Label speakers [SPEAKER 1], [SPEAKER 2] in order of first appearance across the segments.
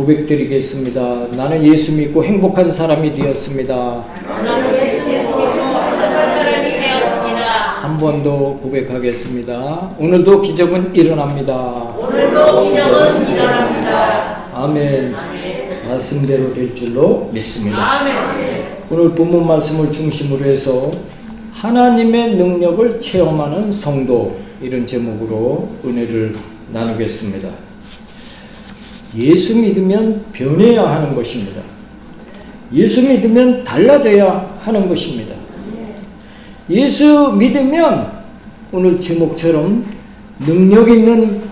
[SPEAKER 1] 고백드리겠습니다. 나는 예수 믿고 행복한 사람이 되었습니다.
[SPEAKER 2] 나는 예수 믿고 행복한 사람이 되었습니다.
[SPEAKER 1] 한 번 더 고백하겠습니다. 오늘도 기적은 일어납니다.
[SPEAKER 2] 오늘도 기적은 일어납니다.
[SPEAKER 1] 아멘. 말씀대로 될 줄로 믿습니다.
[SPEAKER 2] 아멘.
[SPEAKER 1] 오늘 본문 말씀을 중심으로 해서 하나님의 능력을 체험하는 성도 이런 제목으로 은혜를 나누겠습니다. 예수 믿으면 변해야 하는 것입니다. 예수 믿으면 달라져야 하는 것입니다. 예수 믿으면 오늘 제목처럼 능력 있는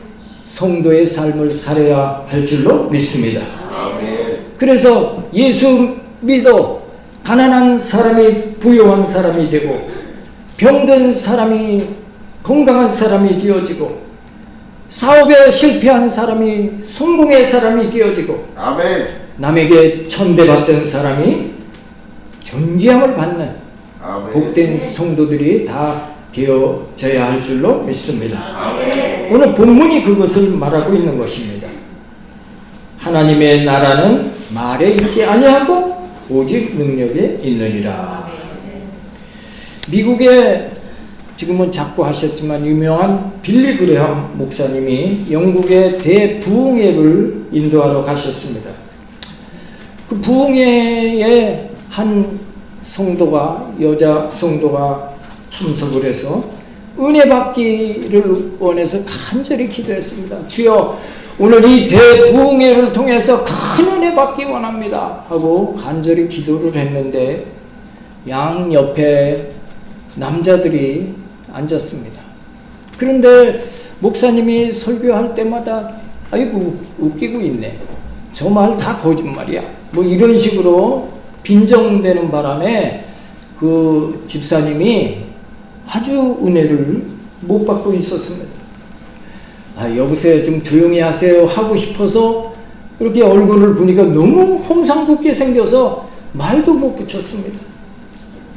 [SPEAKER 1] 성도의 삶을 살아야 할 줄로 믿습니다. 그래서 예수 믿어 가난한 사람이 부유한 사람이 되고 병든 사람이 건강한 사람이 되어지고 사업에 실패한 사람이 성공의 사람이 되어지고
[SPEAKER 3] 아멘.
[SPEAKER 1] 남에게 천대받던 사람이 존귀함을 받는
[SPEAKER 3] 아멘.
[SPEAKER 1] 복된 성도들이 다 되어져야 할 줄로 믿습니다.
[SPEAKER 3] 아멘.
[SPEAKER 1] 오늘 본문이 그것을 말하고 있는 것입니다. 하나님의 나라는 말에 있지 아니하고 오직 능력에 있느니라. 미국에 지금은 자꾸 하셨지만 유명한 빌리 그레함 목사님이 영국의 대부흥회를 인도하러 가셨습니다. 그 부흥회에 한 성도가 여자 성도가 참석을 해서 은혜 받기를 원해서 간절히 기도했습니다. 주여 오늘 이 대부흥회를 통해서 큰 은혜 받기 원합니다. 하고 간절히 기도를 했는데 양 옆에 남자들이 앉았습니다. 그런데 목사님이 설교할 때마다 아이고 웃기고 있네. 저 말 다 거짓말이야. 뭐 이런 식으로 빈정되는 바람에 그 집사님이 아주 은혜를 못 받고 있었습니다. 아, 여보세요. 좀 조용히 하세요. 하고 싶어서 이렇게 얼굴을 보니까 너무 홍상궂게 생겨서 말도 못 붙였습니다.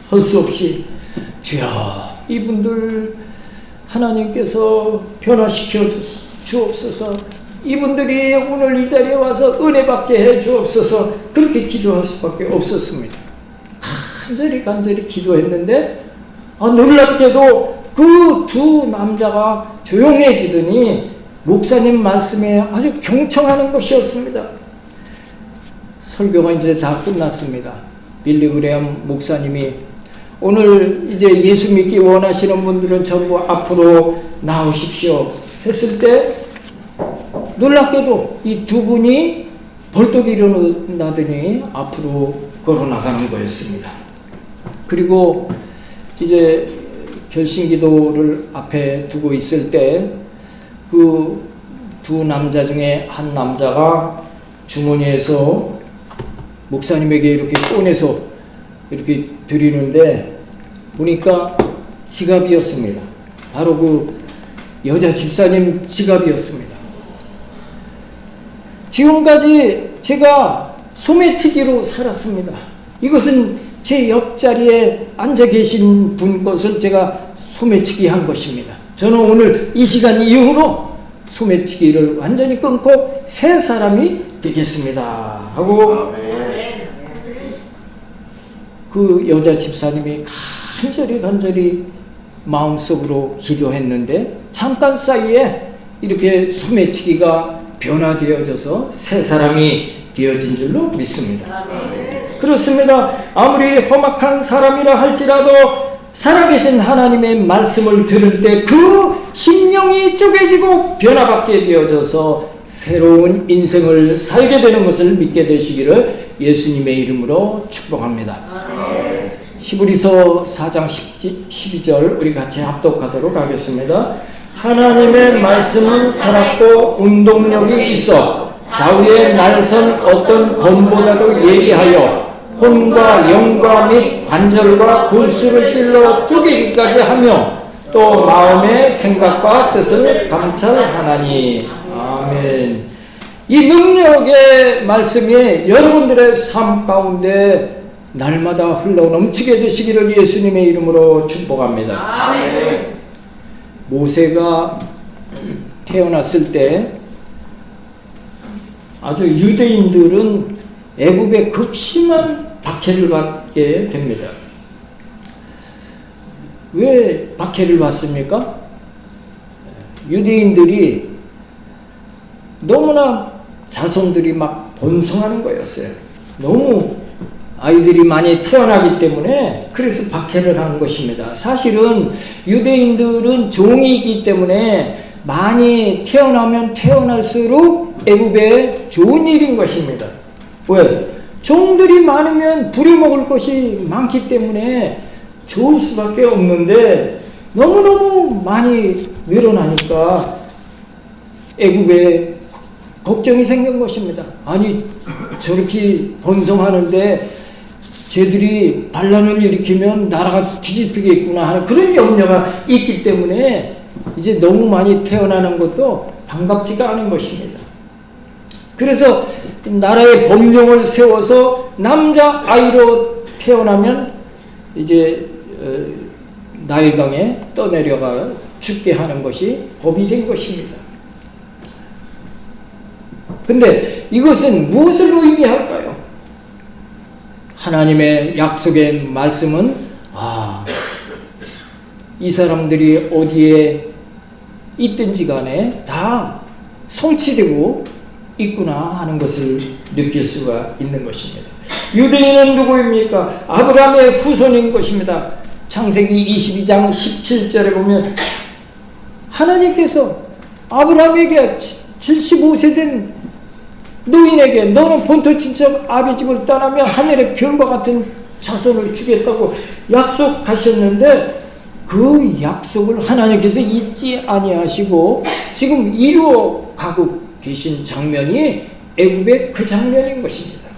[SPEAKER 1] 할 수 없이 주여 이분들 하나님께서 변화시켜 주- 주옵소서 이분들이 오늘 이 자리에 와서 은혜 받게 해 주옵소서 그렇게 기도할 수밖에 없었습니다. 간절히 간절히 기도했는데 아, 놀랍게도 그 두 남자가 조용해지더니 목사님 말씀에 아주 경청하는 것이었습니다. 설교가 이제 다 끝났습니다. 빌리 그레엄 목사님이 오늘 이제 예수 믿기 원하시는 분들은 전부 앞으로 나오십시오 했을 때 놀랍게도 이 두 분이 벌떡 일어나더니 앞으로 걸어 나가는 거였습니다. 그리고 이제 결심 기도를 앞에 두고 있을 때 그 두 남자 중에 한 남자가 주머니에서 목사님에게 이렇게 꺼내서 이렇게 드리는데 보니까 지갑이었습니다. 바로 그 여자 집사님 지갑이었습니다. 지금까지 제가 소매치기로 살았습니다. 이것은 제 옆자리에 앉아 계신 분 것을 제가 소매치기 한 것입니다. 저는 오늘 이 시간 이후로 소매치기를 완전히 끊고 새 사람이 되겠습니다. 하고
[SPEAKER 3] 아멘.
[SPEAKER 1] 그 여자 집사님이 간절히 간절히 마음속으로 기도했는데 잠깐 사이에 이렇게 소매치기가 변화되어져서 새 사람이 되어진 줄로 믿습니다. 그렇습니다. 아무리 험악한 사람이라 할지라도 살아계신 하나님의 말씀을 들을 때 그 심령이 쪼개지고 변화받게 되어져서 새로운 인생을 살게 되는 것을 믿게 되시기를 예수님의 이름으로 축복합니다. 히브리서 4장 12절 우리 같이 합독하도록 하겠습니다. 하나님의 말씀은 살았고 운동력이 있어 좌우에 날선 어떤 검보다도 예리하여 혼과 영과 및 관절과 골수를 찔러 쪼개기까지 하며 또 마음의 생각과 뜻을 감찰하나니 아멘. 이 능력의 말씀이 여러분들의 삶 가운데 날마다 흘러 넘치게 되시기를 예수님의 이름으로 축복합니다.
[SPEAKER 2] 아멘.
[SPEAKER 1] 모세가 태어났을 때 아주 유대인들은 애굽의 극심한 박해를 받게 됩니다. 왜 박해를 받습니까? 유대인들이 너무나 자손들이 막 번성하는 거였어요. 너무 아이들이 많이 태어나기 때문에 그래서 박해를 하는 것입니다. 사실은 유대인들은 종이기 때문에 많이 태어나면 태어날수록 애굽에 좋은 일인 것입니다. 왜? 종들이 많으면 부려먹을 것이 많기 때문에 좋을 수밖에 없는데 너무너무 많이 늘어나니까 애국에 걱정이 생긴 것입니다. 아니 저렇게 번성하는데 쟤들이 반란을 일으키면 나라가 뒤집히겠구나 하는 그런 염려가 있기 때문에 이제 너무 많이 태어나는 것도 반갑지가 않은 것입니다. 그래서 나라의 법령을 세워서 남자 아이로 태어나면 이제 어, 나일강에 떠내려가 죽게 하는 것이 법이 된 것입니다. 근데 이것은 무엇을 의미할까요? 하나님의 약속의 말씀은 아, 이 사람들이 어디에 있든지 간에 다 성취되고 있구나 하는 것을 느낄 수가 있는 것입니다. 유대인은 누구입니까? 아브라함의 후손인 것입니다. 창세기 22장 17절에 보면 하나님께서 아브라함에게 75세 된 노인에게 너는 본토 친척 아비 집을 떠나면 하늘의 별과 같은 자손을 주겠다고 약속하셨는데 그 약속을 하나님께서 잊지 아니하시고 지금 이루어 가고 계신 장면이 애굽의 그 장면인 것입니다.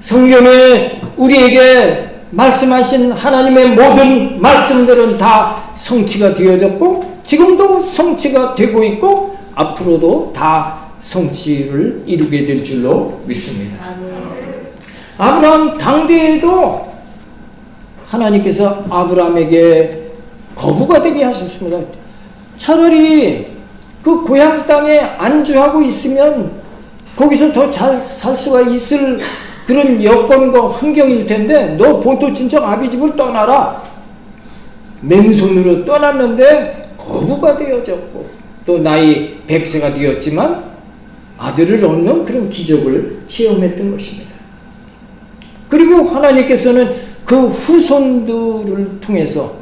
[SPEAKER 1] 성경에 우리에게 말씀하신 하나님의 모든 말씀들은 다 성취가 되어졌고 지금도 성취가 되고 있고 앞으로도 다 성취를 이루게 될 줄로 믿습니다. 아브라함 당대에도 하나님께서 아브라함에게 거부가 되게 하셨습니다. 차라리 그 고향 땅에 안주하고 있으면 거기서 더 잘 살 수가 있을 그런 여건과 환경일 텐데 너 본토 친척 아비 집을 떠나라. 맨손으로 떠났는데 거부가 되어졌고 또 나이 100세가 되었지만 아들을 얻는 그런 기적을 체험했던 것입니다. 그리고 하나님께서는 그 후손들을 통해서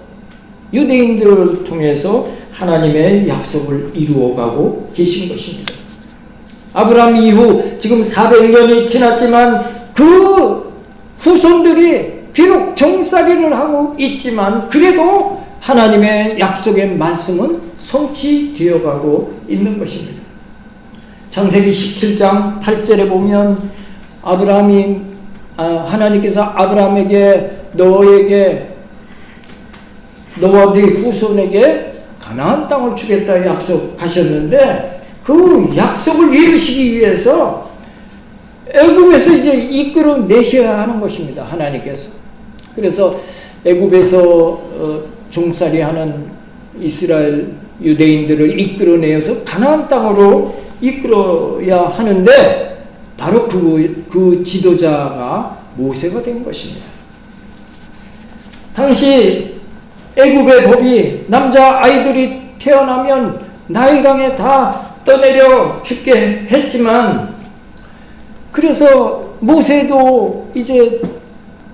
[SPEAKER 1] 유대인들을 통해서 하나님의 약속을 이루어가고 계신 것입니다. 아브라함 이후 지금 400년이 지났지만 그 후손들이 비록 정살이를 하고 있지만 그래도 하나님의 약속의 말씀은 성취되어 가고 있는 것입니다. 창세기 17장 8절에 보면 아브라함이 아, 하나님께서 아브라함에게 너에게 너와 네 후손에게 가나안 땅을 주겠다 약속하셨는데 그 약속을 이루시기 위해서 애굽에서 이제 이끌어 내셔야 하는 것입니다. 하나님께서. 그래서 애굽에서 어, 종살이하는 이스라엘 유대인들을 이끌어내어서 가나안 땅으로 이끌어야 하는데 바로 그, 그 지도자가 모세가 된 것입니다. 당시 애굽의 법이 남자 아이들이 태어나면 나일강에 다 떠내려 죽게 했지만 그래서 모세도 이제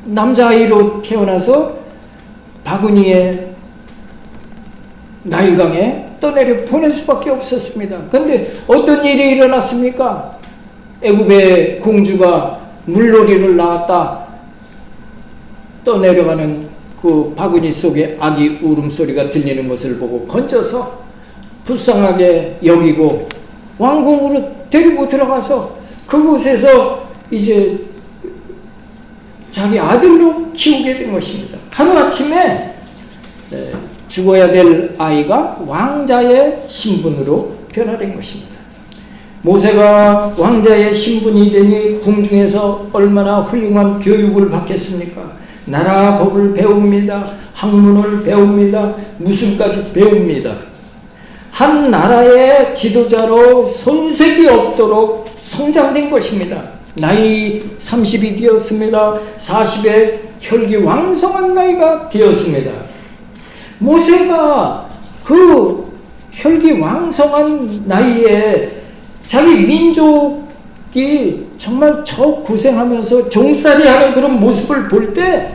[SPEAKER 1] 남자아이로 태어나서 바구니에 나일강에 떠내려 보낼 수밖에 없었습니다. 근데 어떤 일이 일어났습니까? 애굽의 공주가 물놀이를 나왔다 떠내려가는 그 바구니 속에 아기 울음소리가 들리는 것을 보고 건져서 불쌍하게 여기고 왕궁으로 데리고 들어가서 그곳에서 이제 자기 아들로 키우게 된 것입니다. 하루아침에 죽어야 될 아이가 왕자의 신분으로 변화된 것입니다. 모세가 왕자의 신분이 되니 궁중에서 얼마나 훌륭한 교육을 받겠습니까? 나라 법을 배웁니다. 학문을 배웁니다. 무술까지 배웁니다. 한 나라의 지도자로 손색이 없도록 성장된 것입니다. 나이 30이 되었습니다. 40에 혈기 왕성한 나이가 되었습니다. 모세가 그 혈기 왕성한 나이에 자기 민족이 정말 저 고생하면서 종살이 하는 그런 모습을 볼 때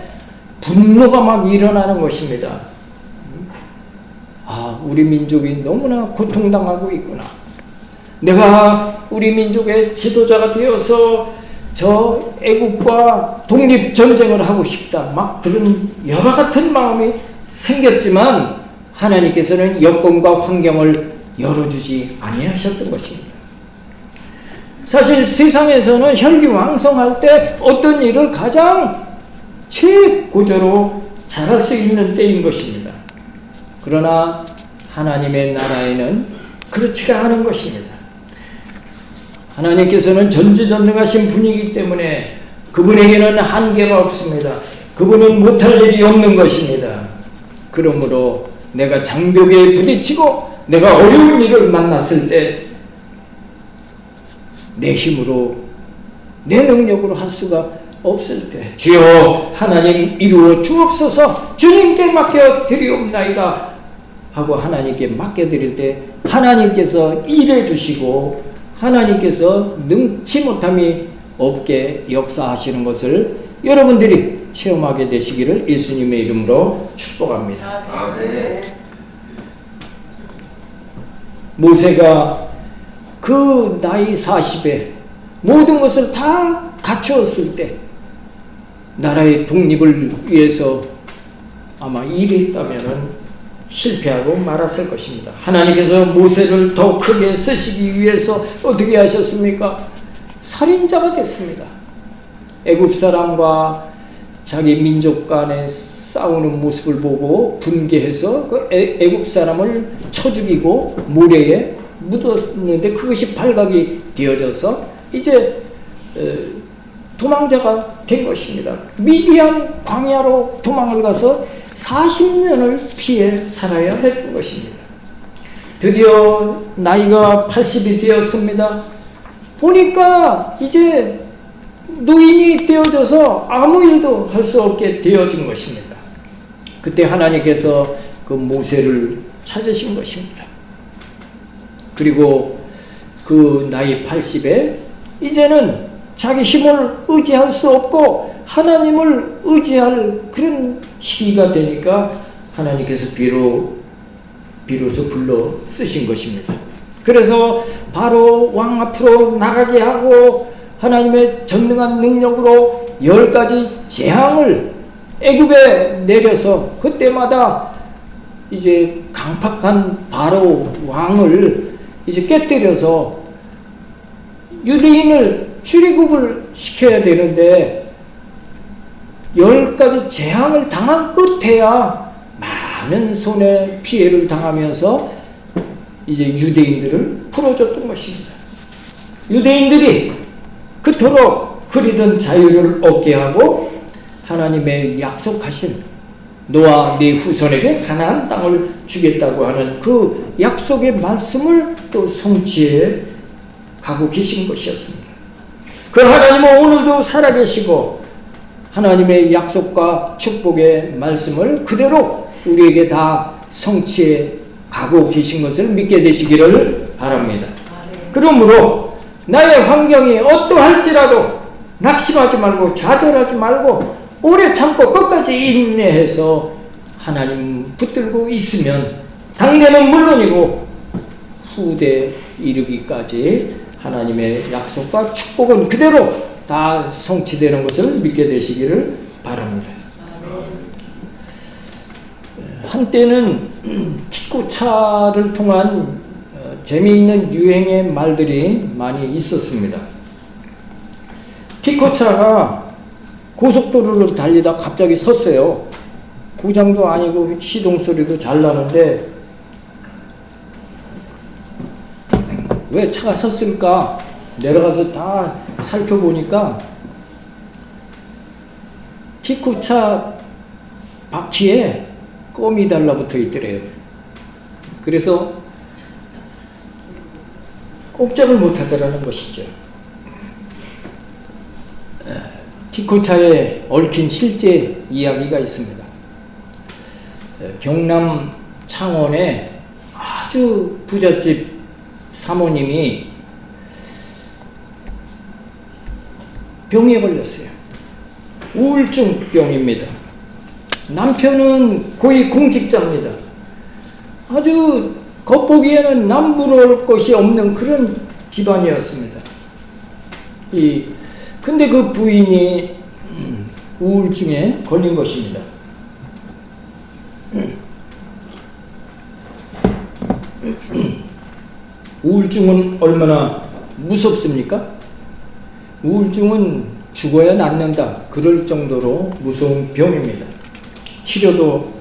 [SPEAKER 1] 분노가 막 일어나는 것입니다. 아, 우리 민족이 너무나 고통당하고 있구나. 내가 우리 민족의 지도자가 되어서 저 애국과 독립 전쟁을 하고 싶다. 막 그런 여러 같은 마음이 생겼지만 하나님께서는 여건과 환경을 열어주지 아니하셨던 것입니다. 사실 세상에서는 혈기왕성할 때 어떤 일을 가장 최고조로 잘할 수 있는 때인 것입니다. 그러나 하나님의 나라에는 그렇지가 않은 것입니다. 하나님께서는 전지전능하신 분이기 때문에 그분에게는 한계가 없습니다. 그분은 못할 일이 없는 것입니다. 그러므로 내가 장벽에 부딪히고 내가 어려운 일을 만났을 때 내 힘으로 내 능력으로 할 수가 없을 때 주여 하나님 이루어 주옵소서. 주님께 맡겨 드리옵나이다 하고 하나님께 맡겨 드릴 때 하나님께서 일해 주시고 하나님께서 능치 못함이 없게 역사하시는 것을 여러분들이 체험하게 되시기를 예수님의 이름으로 축복합니다.
[SPEAKER 3] 아멘.
[SPEAKER 1] 모세가 그 나이 40에 모든 것을 다 갖추었을 때 나라의 독립을 위해서 아마 일했다면 실패하고 말았을 것입니다. 하나님께서 모세를 더 크게 쓰시기 위해서 어떻게 하셨습니까? 살인자가 됐습니다. 애굽 사람과 자기 민족 간에 싸우는 모습을 보고 분개해서 그 애- 애굽 사람을 쳐 죽이고 모래에 묻었는데 그것이 발각이 되어져서 이제 어, 도망자가 된 것입니다. 미디안 광야로 도망을 가서 40년을 피해 살아야 했던 것입니다. 드디어 나이가 80이 되었습니다. 보니까 이제 노인이 되어져서 아무 일도 할 수 없게 되어진 것입니다. 그때 하나님께서 그 모세를 찾으신 것입니다. 그리고 그 나이 80에 이제는 자기 힘을 의지할 수 없고 하나님을 의지할 그런 시기가 되니까 하나님께서 비로 비로소 불러 쓰신 것입니다. 그래서 바로 왕 앞으로 나가게 하고 하나님의 전능한 능력으로 열 가지 재앙을 애굽에 내려서 그때마다 이제 강팍한 바로 왕을 이제 깨뜨려서 유대인을 출애굽을 시켜야 되는데 열 가지 재앙을 당한 끝에야 많은 손해 피해를 당하면서 이제 유대인들을 풀어줬던 것입니다. 유대인들이 그토록 흐리던 자유를 얻게 하고 하나님의 약속하신 너와 네 후손에게 가나안 땅을 주겠다고 하는 그 약속의 말씀을 또 성취해 가고 계신 것이었습니다. 그 하나님은 오늘도 살아계시고 하나님의 약속과 축복의 말씀을 그대로 우리에게 다 성취해 가고 계신 것을 믿게 되시기를 바랍니다. 그러므로 나의 환경이 어떠할지라도 낙심하지 말고 좌절하지 말고 오래 참고 끝까지 인내해서 하나님 붙들고 있으면 당대는 물론이고 후대 이르기까지 하나님의 약속과 축복은 그대로 다 성취되는 것을 믿게 되시기를 바랍니다. 한때는 피코차를 통한 어, 재미있는 유행의 말들이 많이 있었습니다. 피코차가 고속도로를 달리다 갑자기 섰어요. 고장도 아니고 시동 소리도 잘 나는데 왜 차가 섰을까? 내려가서 다 살펴보니까 피코차 바퀴에 껌이 달라붙어 있더래요. 그래서 꼼짝을 못 하더라는 것이죠. 티코차에 얽힌 실제 이야기가 있습니다. 에, 경남 창원에 아주 부잣집 사모님이 병에 걸렸어요. 우울증병입니다. 남편은 고위 공직자입니다. 아주 겉보기에는 남부러울 것이 없는 그런 집안이었습니다. 이 근데 그 부인이 음, 우울증에 걸린 것입니다. 우울증은 얼마나 무섭습니까? 우울증은 죽어야 낫는다. 그럴 정도로 무서운 병입니다. 치료도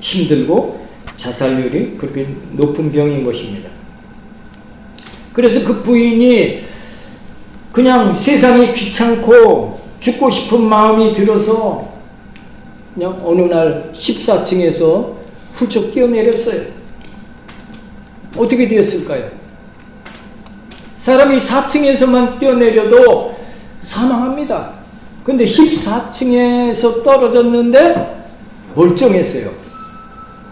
[SPEAKER 1] 힘들고 자살률이 그렇게 높은 병인 것입니다. 그래서 그 부인이 그냥 세상이 귀찮고 죽고 싶은 마음이 들어서 그냥 어느 날 14층에서 훌쩍 뛰어내렸어요. 어떻게 되었을까요? 사람이 4층에서만 뛰어내려도 사망합니다. 근데 14층에서 떨어졌는데 멀쩡했어요.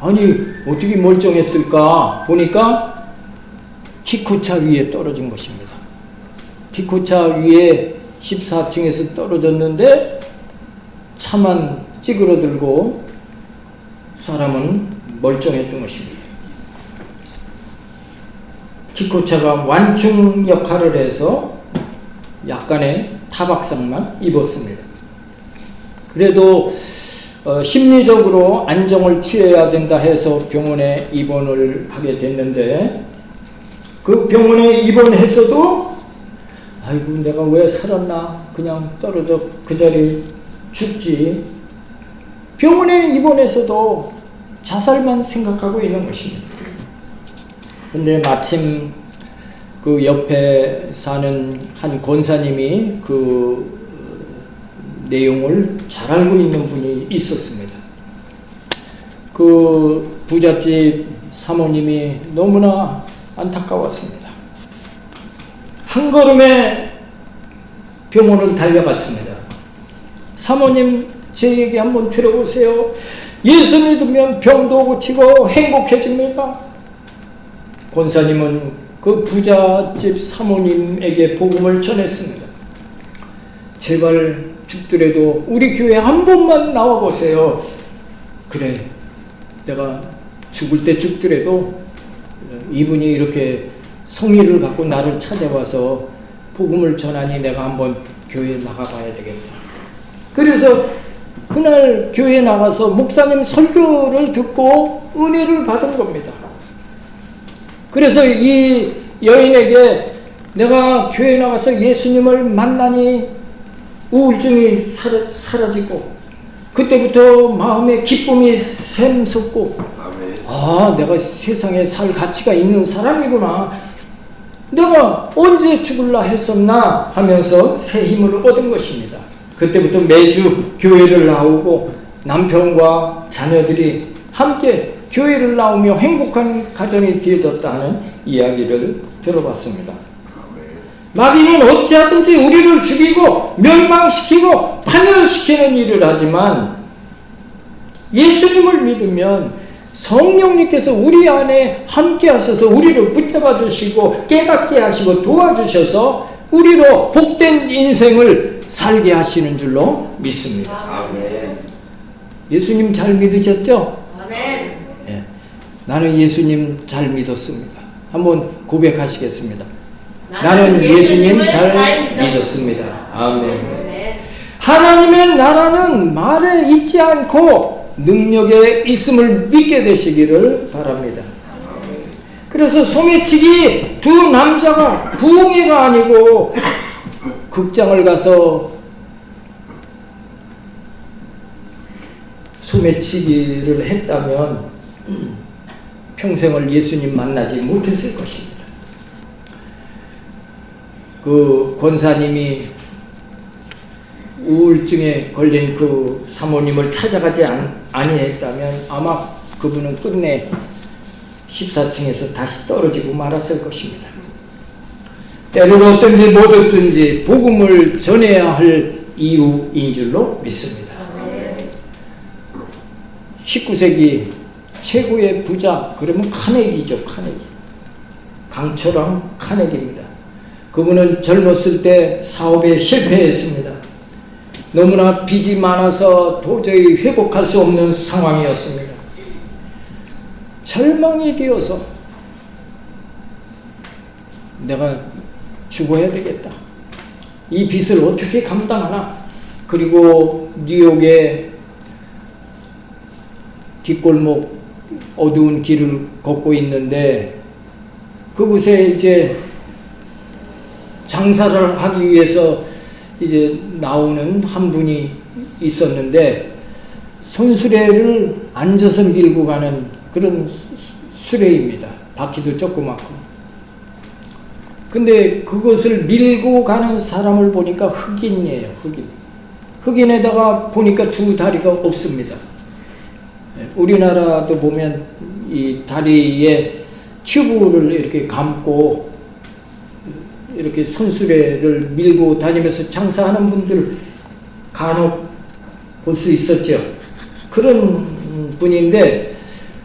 [SPEAKER 1] 아니, 어떻게 멀쩡했을까? 보니까 티코차 위에 떨어진 것입니다. 티코차 위에 14층에서 떨어졌는데 차만 찌그러들고 사람은 멀쩡했던 것입니다. 티코차가 완충 역할을 해서 약간의 타박상만 입었습니다. 그래도 어, 심리적으로 안정을 취해야 된다 해서 병원에 입원을 하게 됐는데 그 병원에 입원해서도 아이고 내가 왜 살았나 그냥 떨어져 그 자리에 죽지 병원에 입원해서도 자살만 생각하고 있는 것입니다. 근데 마침 그 옆에 사는 한 권사님이 그 내용을 잘 알고 있는 분이 있었습니다. 그 부잣집 사모님이 너무나 안타까웠습니다. 한 걸음에 병원을 달려갔습니다. 사모님 제 얘기 한번 들어보세요. 예수 믿으면 병도 고치고 행복해집니다. 권사님은 그 부잣집 사모님에게 복음을 전했습니다. 제발 죽더라도 우리 교회 한 번만 나와 보세요. 그래, 내가 죽을 때 죽더라도 이분이 이렇게 성의를 갖고 나를 찾아와서 복음을 전하니 내가 한번 교회에 나가봐야 되겠다. 그래서 그날 교회에 나가서 목사님 설교를 듣고 은혜를 받은 겁니다. 그래서 이 여인에게 내가 교회에 나가서 예수님을 만나니 우울증이 사라, 사라지고 그때부터 마음에 기쁨이 샘솟고.
[SPEAKER 3] 아
[SPEAKER 1] 내가 세상에 살 가치가 있는 사람이구나 내가 언제 죽을라 했었나 하면서 새 힘을 얻은 것입니다 그때부터 매주 교회를 나오고 남편과 자녀들이 함께 교회를 나오며 행복한 가정이 되어졌다는 이야기를 들어봤습니다. 마귀는 어찌하든지 우리를 죽이고 멸망시키고 파멸시키는 일을 하지만 예수님을 믿으면 성령님께서 우리 안에 함께 하셔서 우리를 붙잡아 주시고 깨닫게 하시고 도와주셔서 우리로 복된 인생을 살게 하시는 줄로 믿습니다.
[SPEAKER 3] 아멘.
[SPEAKER 1] 예수님 잘 믿으셨죠?
[SPEAKER 2] 아멘.
[SPEAKER 1] 예. 나는 예수님 잘 믿었습니다. 한번 고백하시겠습니다. 나는 예수님 잘 믿었습니다. 아멘.
[SPEAKER 2] 아멘.
[SPEAKER 1] 하나님의 나라는 말에 있지 않고 능력에 있음을 믿게 되시기를 바랍니다. 그래서 소매치기 두 남자가 부흥회가 아니고 극장을 가서 소매치기를 했다면 평생을 예수님 만나지 못했을 것입니다. 그 권사님이 우울증에 걸린 그 사모님을 찾아가지 않, 아니했다면 아마 그분은 끝내 14층에서 다시 떨어지고 말았을 것입니다. 때를 어떤지 못 얻든지 복음을 전해야 할 이유인 줄로 믿습니다. 19세기 최고의 부자 그러면 카네기죠 카네기 강철왕 카네기입니다. 그분은 젊었을 때 사업에 실패했습니다. 너무나 빚이 많아서 도저히 회복할 수 없는 상황이었습니다. 절망이 되어서 내가 죽어야 되겠다. 이 빚을 어떻게 감당하나? 그리고 뉴욕에 뒷골목 어두운 길을 걷고 있는데 그곳에 이제 장사를 하기 위해서 이제 나오는 한 분이 있었는데 손수레를 앉아서 밀고 가는 그런 수레입니다. 바퀴도 조그맣고. 근데 그것을 밀고 가는 사람을 보니까 흑인이에요, 흑인. 흑인에다가 보니까 두 다리가 없습니다. 예, 우리나라도 보면 이 다리에 튜브를 이렇게 감고 이렇게 손수레를 밀고 다니면서 장사하는 분들 간혹 볼 수 있었죠. 그런 분인데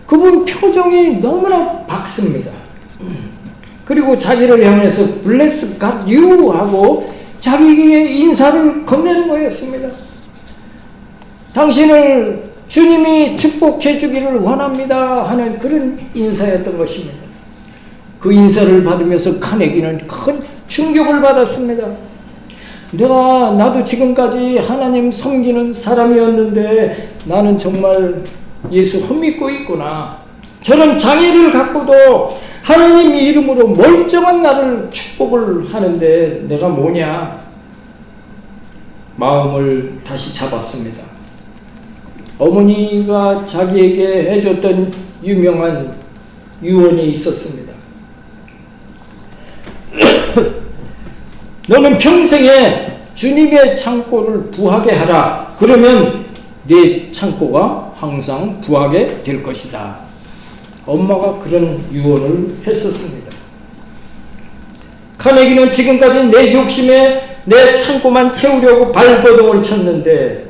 [SPEAKER 1] 그분 표정이 너무나 밝습니다. 그리고 자기를 향해서 bless 하고 자기의 인사를 건네는 거였습니다. 당신을 주님이 축복해 주기를 원합니다 하는 그런 인사였던 것입니다. 그 인사를 받으면서 카네기는 큰 충격을 받았습니다. 내가 나도 지금까지 하나님 섬기는 사람이었는데 나는 정말 예수 헛믿고 있구나. 저런 장애를 갖고도 하나님 이름으로 멀쩡한 나를 축복을 하는데 내가 뭐냐? 마음을 다시 잡았습니다. 어머니가 자기에게 해줬던 유명한 유언이 있었습니다. 너는 평생에 주님의 창고를 부하게 하라. 그러면 네 창고가 항상 부하게 될 것이다. 엄마가 그런 유언을 했었습니다. 카네기는 지금까지 내 욕심에 내 창고만 채우려고 발버둥을 쳤는데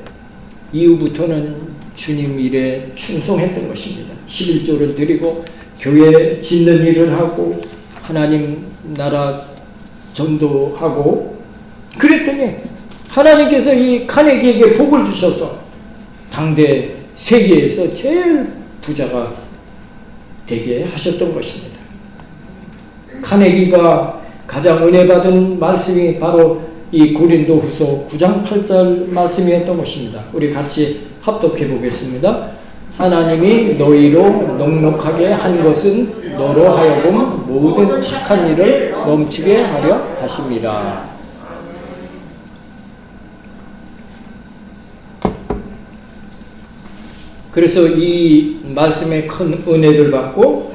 [SPEAKER 1] 이후부터는 주님 일에 충성했던 것입니다. 11조를 드리고 교회 짓는 일을 하고 하나님 나라 전도하고 그랬더니 하나님께서 이 카네기에게 복을 주셔서 당대 세계에서 제일 부자가 되게 하셨던 것입니다. 카네기가 가장 은혜 받은 말씀이 바로 이 고린도 후서 9장 8절 말씀이었던 것입니다. 우리 같이 합독해 보겠습니다. 하나님이 너희로 넉넉하게 한 것은 너로 하여금 모든 착한 일을 넘치게 하려 하심이라. 그래서 이 말씀에 큰 은혜를 받고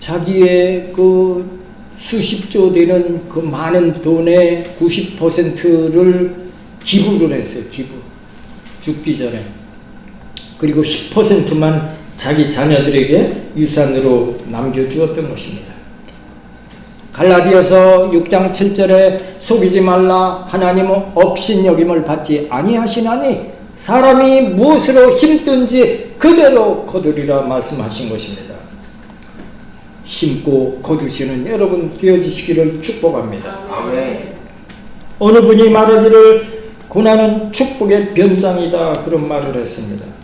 [SPEAKER 1] 자기의 그 수십조 되는 그 많은 돈의 90%를 기부를 했어요. 기부. 죽기 전에. 그리고 10%만 자기 자녀들에게 유산으로 남겨주었던 것입니다. 갈라디아서 6장 7절에 속이지 말라 하나님은 업신여김을 받지 아니하시나니 사람이 무엇으로 심든지 그대로 거두리라 말씀하신 것입니다. 심고 거두시는 여러분 되어지시기를 축복합니다.
[SPEAKER 3] 아멘.
[SPEAKER 1] 어느 분이 말하기를 고난은 축복의 변장이다 그런 말을 했습니다.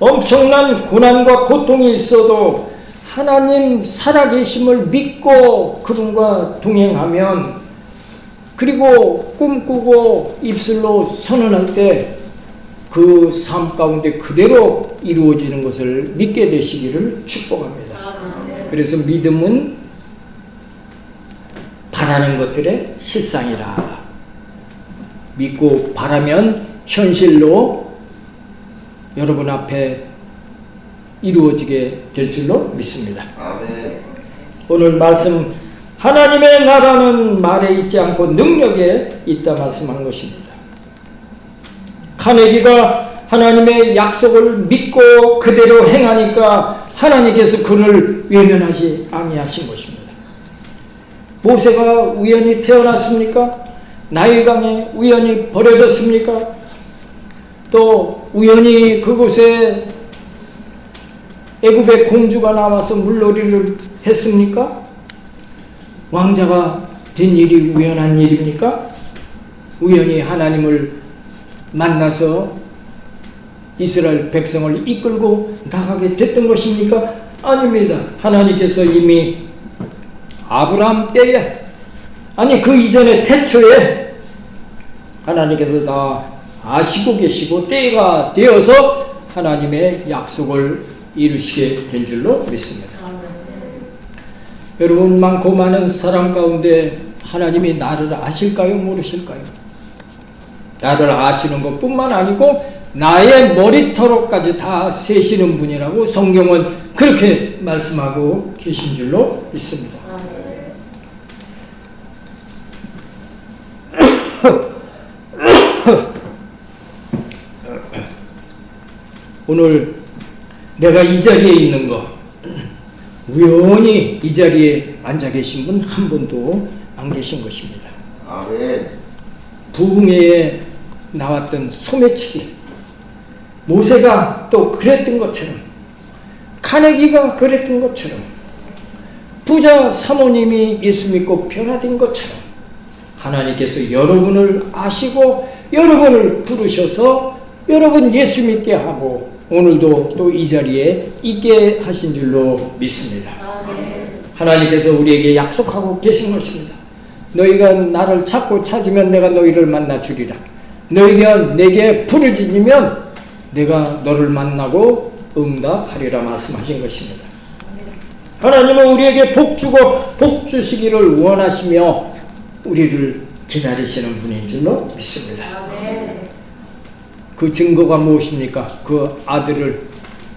[SPEAKER 1] 엄청난 고난과 고통이 있어도 하나님 살아계심을 믿고 그분과 동행하면 그리고 꿈꾸고 입술로 선언할 때 그 삶 가운데 그대로 이루어지는 것을 믿게 되시기를 축복합니다. 그래서 믿음은 바라는 것들의 실상이라. 믿고 바라면 현실로 여러분 앞에 이루어지게 될 줄로 믿습니다.
[SPEAKER 3] 아멘.
[SPEAKER 1] 오늘 말씀 하나님의 나라는 말에 있지 않고 능력에 있다 말씀한 것입니다. 카네기가 하나님의 약속을 믿고 그대로 행하니까 하나님께서 그를 외면하지 아니하신 것입니다. 모세가 우연히 태어났습니까? 나일강에 우연히 버려졌습니까? 또 우연히 그곳에 애굽의 공주가 나와서 물놀이를 했습니까? 왕자가 된 일이 우연한 일입니까? 우연히 하나님을 만나서 이스라엘 백성을 이끌고 나가게 됐던 것입니까? 아닙니다. 하나님께서 이미 아브라함 때에 아니 그 이전에 태초에 하나님께서 다 아시고 계시고 때가 되어서 하나님의 약속을 이루시게 된 줄로 믿습니다. 여러분 많고 많은 사람 가운데 하나님이 나를 아실까요? 모르실까요? 나를 아시는 것 뿐만 아니고 나의 머리털까지 다 세시는 분이라고 성경은 그렇게 말씀하고 계신 줄로 믿습니다. 오늘 내가 이 자리에 있는 거 우연히 이 자리에 앉아 계신 분 한 분도 안 계신 것입니다.
[SPEAKER 3] 아멘.
[SPEAKER 1] 부흥회에 나왔던 소매치기 모세가 또 그랬던 것처럼 카네기가 그랬던 것처럼 부자 사모님이 예수 믿고 변화된 것처럼 하나님께서 여러분을 아시고 여러분을 부르셔서 여러분 예수 믿게 하고 오늘도 또 이 자리에 있게 하신 줄로 믿습니다. 하나님께서 우리에게 약속하고 계신 것입니다. 너희가 나를 찾고 찾으면 내가 너희를 만나 주리라. 너희가 내게 부르짖으면 내가 너를 만나고 응답하리라 말씀하신 것입니다. 하나님은 우리에게 복 주고 복 주시기를 원하시며 우리를 기다리시는 분인 줄로 믿습니다. 그 증거가 무엇입니까? 그 아들을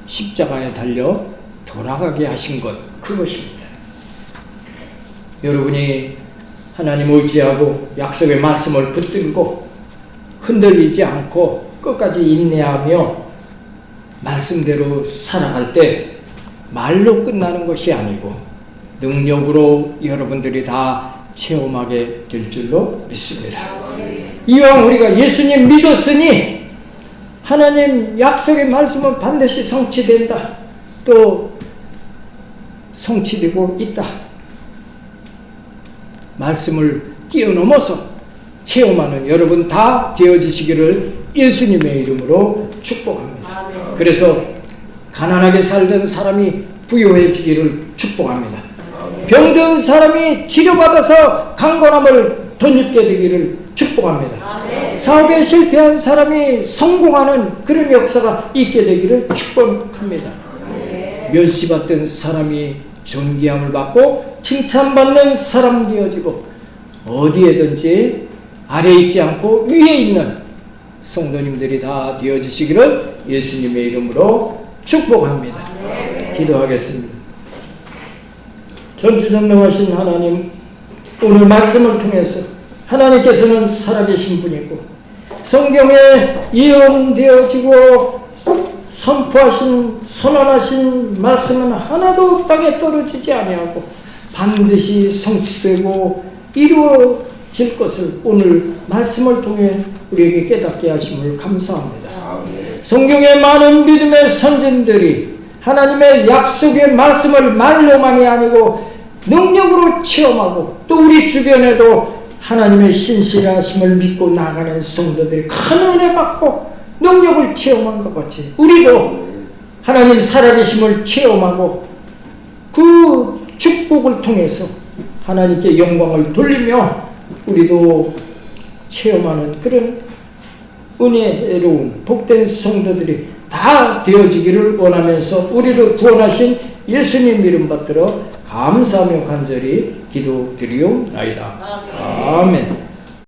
[SPEAKER 1] 십자가에 달려 돌아가게 하신 것 그것입니다. 여러분이 하나님 의지하고 약속의 말씀을 붙들고 흔들리지 않고 끝까지 인내하며 말씀대로 살아갈 때 말로 끝나는 것이 아니고 능력으로 여러분들이 다 체험하게 될 줄로 믿습니다. 이왕 우리가 예수님 믿었으니 하나님 약속의 말씀은 반드시 성취된다. 또 성취되고 있다. 말씀을 뛰어넘어서 체험하는 여러분 다 되어지시기를 예수님의 이름으로 축복합니다. 그래서 가난하게 살던 사람이 부유해지기를 축복합니다. 병든 사람이 치료받아서 강건함을 덧입게 되기를 축복합니다. 사업에 실패한 사람이 성공하는 그런 역사가 있게 되기를 축복합니다. 멸시받던 사람이 존귀함을 받고 칭찬받는 사람 되어지고 어디에든지 아래 있지 않고 위에 있는 성도님들이 다 되어지시기를 예수님의 이름으로 축복합니다. 기도하겠습니다. 전주전능하신 하나님 오늘 말씀을 통해서 하나님께서는 살아계신 분이고 성경에 예언되어지고 선포하신 선언하신 말씀은 하나도 땅에 떨어지지 아니하고 반드시 성취되고 이루어질 것을 오늘 말씀을 통해 우리에게 깨닫게 하심을 감사합니다. 성경의 많은 믿음의 선진들이 하나님의 약속의 말씀을 말로만이 아니고 능력으로 체험하고 또 우리 주변에도 하나님의 신실하심을 믿고 나가는 성도들이 큰 은혜 받고 능력을 체험한 것 같이 우리도 하나님 살아계심을 체험하고 그 축복을 통해서 하나님께 영광을 돌리며 우리도 체험하는 그런 은혜로운 복된 성도들이 다 되어지기를 원하면서 우리를 구원하신 예수님 이름 받들어 감사하며 간절히 기도드리옵나이다. 아멘.